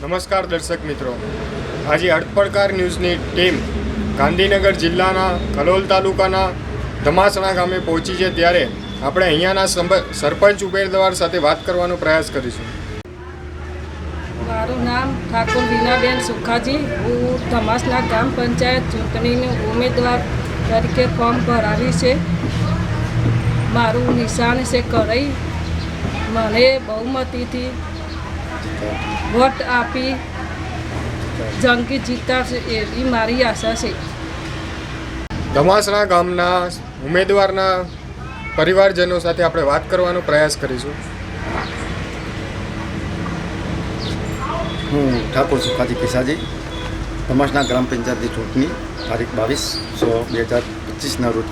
નમસ્કાર દર્શક મિત્રો. આજે હડપડકાર ન્યૂઝની ટીમ ગાંધીનગર જિલ્લાના કલોલ તાલુકાના ધમાસણા ગામે પહોંચી છે ત્યારે આપણે અહીંયાના સરપંચ ઉમેદવાર સાથે વાત કરવાનો પ્રયાસ કરીશું. મારું નામ ઠાકોર વિનાબેન સુખાજી. હું ધમાસણા ગ્રામ પંચાયત ચૂંટણીનું ઉમેદવાર તરીકે ફોર્મ ભરાવી છે. મારું નિશાન છે કરઈ મને બહુમતીથી વોટ આપી જંગી જીતાડશે એવી મારી આશા છે. ધમાસણા ગામના ઉમેદવારના પરિવારજનો સાથે આપણે વાત કરવાનો પ્રયાસ કરીશું. હું ઠાકોર સુખાજી કિસાજી ધમાસણા ગ્રામ પંચાયતની ચૂંટણી તારીખ બાવીસ સો બે હજાર પચીસના રોજ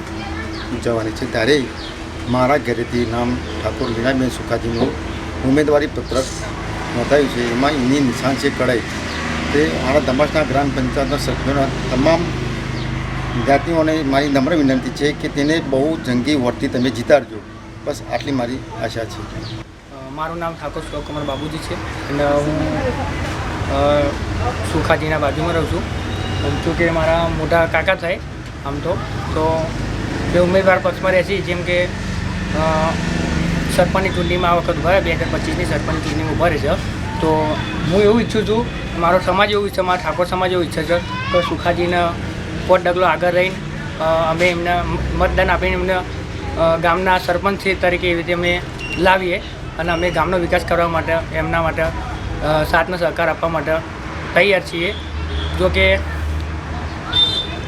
ઉજવવાની છે. ત્યારે મારા ઘરેથી નામ ઠાકોર વિનાબેન સુખાજીનું ઉમેદવારી પત્રક નોંધાયું છે. એમાં એની નિશાન છે કડાઈ તે મારા ધમાસના ગ્રામ પંચાયતના સભ્યોના તમામ વિદ્યાર્થીઓને મારી નમ્ર વિનંતી છે કે તેને બહુ જંગી વર્તી તમે જીતાડજો. બસ આટલી મારી આશા છે. મારું નામ ઠાકોર શિવકુમાર બાબુજી છે અને હું સુખાજીના બાજુમાં રહું છું. આમ છું મારા મોટા કાકા થાય આમ તો. તો તે ઉમેદવાર પક્ષમાં રહે છે જેમ કે સરપંચની ચૂંટણીમાં આ વખત ભરે બે હજાર પચીસની સરપંચની ચૂંટણીમાં ભરે છે તો હું એવું ઈચ્છું છું, મારો સમાજ એવું ઈચ્છે, મારા ઠાકોર સમાજ એવું ઈચ્છે છે, કે સુખાજીને પોટ ડગલો આગળ રહીને અમે એમને મતદાન આપીને એમને ગામના સરપંચ તરીકે એવી રીતે અમે લાવીએ અને અમે ગામનો વિકાસ કરવા માટે, એમના માટે સાથનો સહકાર આપવા માટે તૈયાર છીએ. જો કે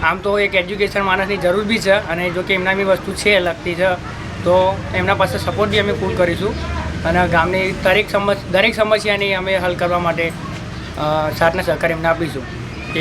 આમ તો એક એજ્યુકેશન માણસની જરૂર બી છે અને જો કે એમના બી વસ્તુ છે લગતી છે. તો એમના પાસે સપોર્ટ બી અમે ફૂલ કરીશું. અને ગામની દરેક સમસ્યા દરેક સમસ્યાની અમે હલ કરવા માટે અ, સહકાર એમને આપીશું.